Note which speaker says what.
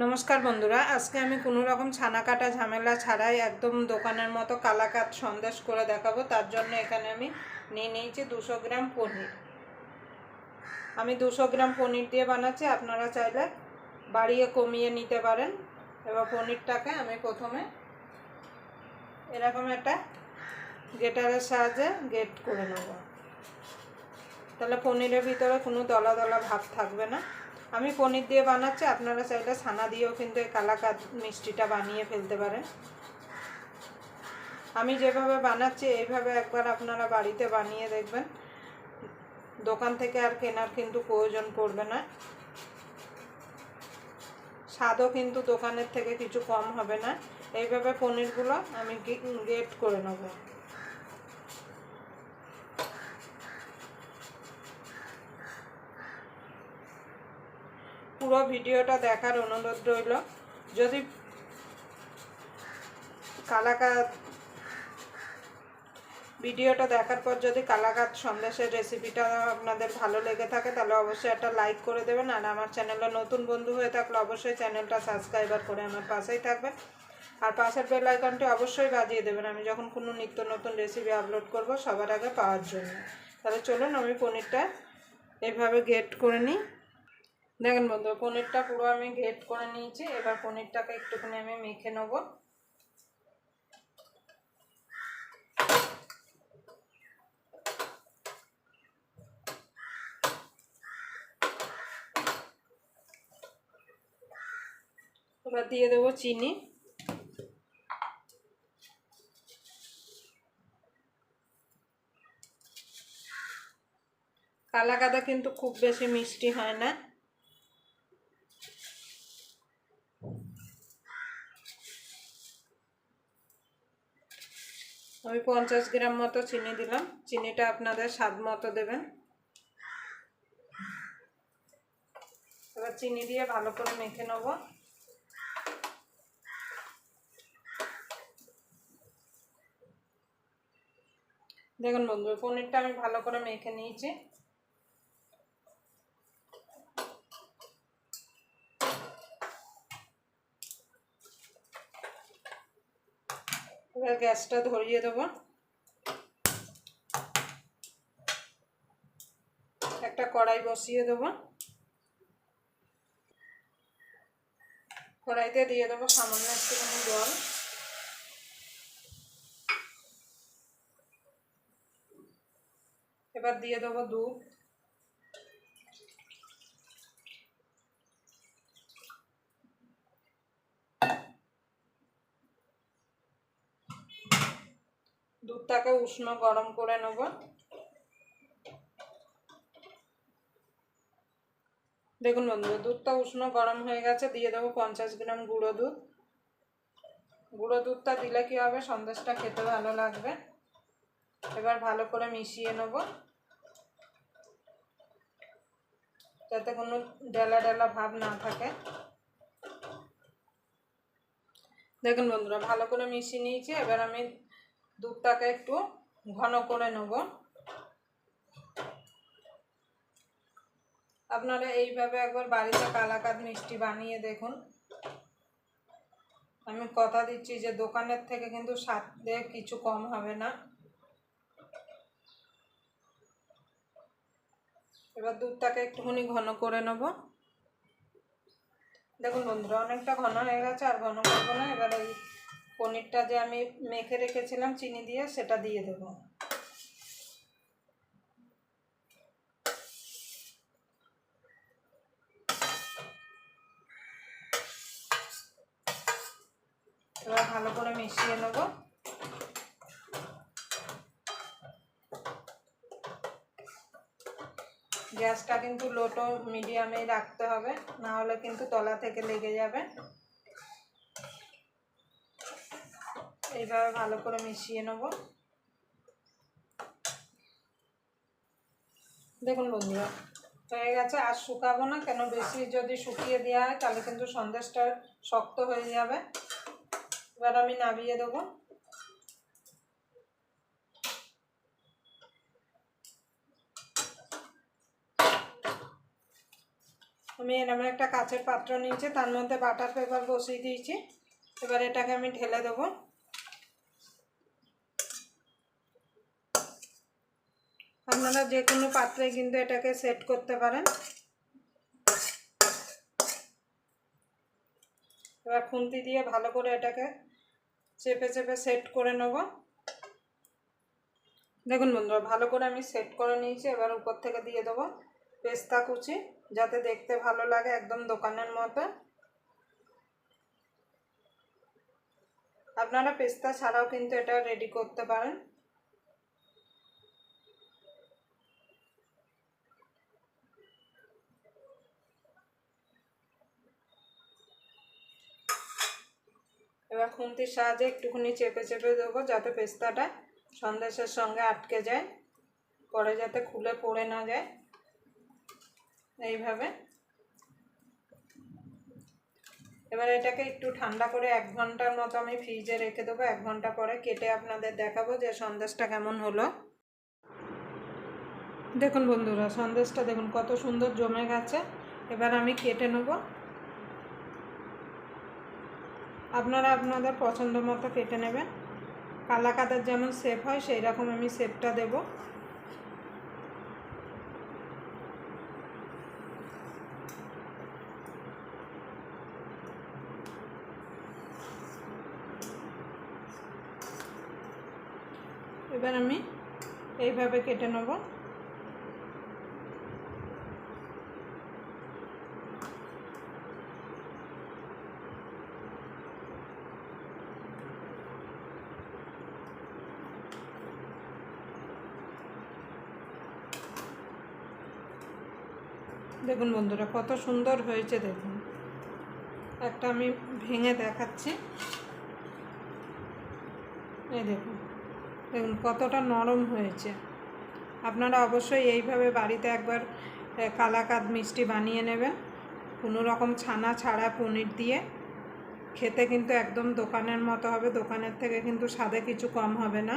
Speaker 1: নমস্কার বন্ধুরা, আজকে আমি কোনো রকম ছানা কাটা ঝামেলা ছাড়াই একদম দোকানের মতো কালাকাত সন্দেশ করে দেখাবো। তার জন্য এখানে আমি নিয়ে নিয়েছি দুশো গ্রাম পনির। আমি দুশো গ্রাম পনির দিয়ে বানাচ্ছি, আপনারা চাইলে বাড়িয়ে কমিয়ে নিতে পারেন। এবার পনিরটাকে আমি প্রথমে এরকম একটা গেটারের সাহায্যে গেট করে নেব। তাহলে পনিরের ভিতরে কোনো দলা দলা ভাব থাকবে না। আমি পনির দিয়ে বানাচ্ছি, আপনারা চাইলে ছানা দিয়েও কিন্তু এই কালাকাদ মিষ্টিটা বানিয়ে ফেলতে পারেন। আমি যেভাবে বানাচ্ছি, এইভাবে একবার আপনারা বাড়িতে বানিয়ে দেখবেন। দোকান থেকে আর কেনার কিন্তু প্রয়োজন পড়বে না। স্বাদও কিন্তু দোকানের থেকে কিছু কম হবে না। এইভাবে পনিরগুলো আমি গেট করে নেব। পুরো ভিডিওটা দেখার অনুরোধ রইল। যদি কালাকাত ভিডিওটা দেখার পর যদি কালাকাত সন্দেশের রেসিপিটা আপনাদের ভালো লেগে থাকে, তাহলে অবশ্যই একটা লাইক করে দেবেন। আর আমার চ্যানেলে নতুন বন্ধু হয়ে থাকলে অবশ্যই চ্যানেলটা সাবস্ক্রাইবার করে আমার পাশেই থাকবেন। আর পাশের বেল আইকনটি অবশ্যই বাজিয়ে দেবেন। আমি যখন কোনো নিত্য নতুন রেসিপি আপলোড করব সবার আগে পাওয়ার জন্য। তাহলে চলুন আমি পনিরটা এইভাবে গেট করে নিই। দেখেন বন্ধু, পনিরটা পুরো আমি গ্রেট করে নিয়েছি। এবার পনিরটাকে একটুখানি আমি মেখে নেব। এবার দিয়ে দেবো চিনি। কালা কাদা কিন্তু খুব বেশি মিষ্টি হয় না। আমি পঞ্চাশ গ্রাম মতো চিনি দিলাম। চিনিটা আপনাদের স্বাদ মতো দেবেন। এবার চিনি দিয়ে ভালো করে মেখে নেব। দেখুন বন্ধু পনিরটা আমি ভালো করে মেখে নিয়েছি। এবার গ্যাসটা ধরিয়ে দেবো। একটা কড়াই বসিয়ে দেবো। কড়াইতে দিয়ে দেবো সামান্য একটুখানি জল। এবার দিয়ে দেবো দুধ। দুধটাকে উষ্ণ গরম করে নেব। দেখুন বন্ধু দুধটা উষ্ণ গরম হয়ে গেছে, দিয়ে দেবো পঞ্চাশ গ্রাম গুঁড়ো দুধ। গুঁড়ো দুধটা দিলে কি হবে? সন্দেশটা খেতে ভালো লাগবে। এবার ভালো করে মিশিয়ে নেব। যাতে কোনো ডেলা ডেলা ভাব না থাকে। দেখুন বন্ধুরা, ভালো করে মিশিয়ে নিয়েছি। এবার আমি দুধটাকে একটু ঘন করে নেব। আপনারা এইভাবে একবার বাড়িতে কালাকাদ মিষ্টি বানিয়ে দেখুন। আমি কথা দিচ্ছি যে দোকানের থেকে কিন্তু স্বাদে কিছু কম হবে না। এবার দুধটাকে একটুখানি ঘন করে নেব। দেখুন বন্ধুরা, অনেকটা ঘন হয়ে গেছে আর ঘন করব না। এবার এই পনিরটা যে আমি মেখে রেখেছিলাম, চিনি দিয়ে সেটা দিয়ে দেবো। এবার ভালো করে মিশিয়ে নেব। গ্যাসটা কিন্তু লোটো মিডিয়ামেই রাখতে হবে, না হলে কিন্তু তলা থেকে লেগে যাবে। এইভাবে ভালো করে মিশিয়ে নেব। দেখুন বন্ধুরা, হয়ে গেছে। আর শুকাবো না, কেন বেশি যদি শুকিয়ে দেওয়া হয়, তাহলে কিন্তু সন্দেশটা শক্ত হয়ে যাবে। এবার আমি নামিয়ে দেবো। আমি এরকম একটা কাচের পাত্র নিয়েছি, তার মধ্যে বাটার পেপার বসিয়ে দিয়েছি। এবার এটাকে আমি ঢেলে দেবো। আপনারা যে কোনো পাত্রে কিন্তু এটাকে সেট করতে পারেন। এবার খুন্তি দিয়ে ভালো করে এটাকে চেপে চেপে সেট করে নেব। দেখুন বন্ধুরা, ভালো করে আমি সেট করে নিয়েছি। এবার উপর থেকে দিয়ে দেবো পেস্তা কুচি, যাতে দেখতে ভালো লাগে একদম দোকানের মতো। আপনারা পেস্তা ছাড়াও কিন্তু এটা রেডি করতে পারেন। এবার খুন্তির সাহায্যে একটুখানি চেপে চেপে দেবো যাতে পেস্তাটা সন্দেশের সঙ্গে আটকে যায়, পরে যাতে খুলে পড়ে না যায়। এইভাবে। এবার এটাকে একটু ঠান্ডা করে এক ঘণ্টার মতো আমি ফ্রিজে রেখে দেবো। এক ঘণ্টা পরে কেটে আপনাদের দেখাবো যে সন্দেশটা কেমন হলো। দেখুন বন্ধুরা, সন্দেশটা দেখুন কত সুন্দর জমে গেছে। এবার আমি কেটে নেব। আপনারা আপনাদের পছন্দ মতো কেটে নেবেন। কালা কাদার যেমন শেপ হয় সেই রকম আমি শেপটা দেবো। এবার আমি এইভাবে কেটে নেব। দেখুন বন্ধুরা, কত সুন্দর হয়েছে দেখুন। একটা আমি ভেঙে দেখাচ্ছি। এই দেখুন দেখুন কতটা নরম হয়েছে। আপনারা অবশ্যই এইভাবে বাড়িতে একবার কালাকাদ মিষ্টি বানিয়ে নেবেন। কোনো রকম ছানা ছাড়া পনির দিয়ে। খেতে কিন্তু একদম দোকানের মতো হবে, দোকানের থেকে কিন্তু স্বাদে কিছু কম হবে না।